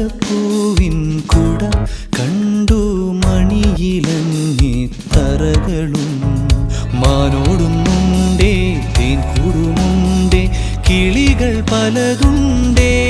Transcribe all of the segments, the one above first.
വാഗപ്പൂവിൻ കുട കണ്ടു മണിയിലങ്ങി തറകളും. മാനോടുന്നുണ്ടേ തേൻ കൂടുമുണ്ടേ കിളികൾ പലതുണ്ടേ.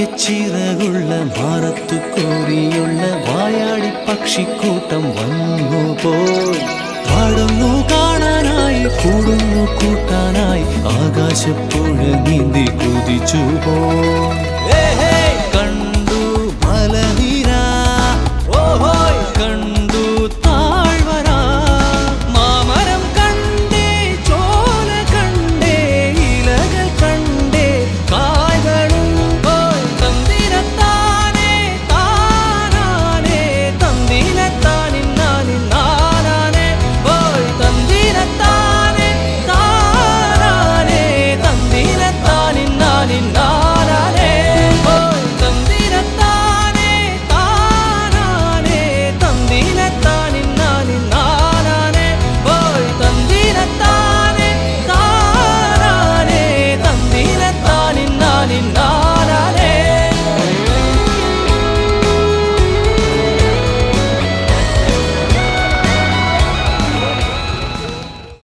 മാണിക്കച്ചിറകുള്ള മാറത്തു കോറിയുള്ള വായാടി പക്ഷിക്കൂട്ടം വന്നു പോയി. പാടുന്നു കാണാനായി കൂടുന്നു കൂട്ടാനായി ആകാശപ്പുഴ നീന്തി കുതിച്ചു പോയി.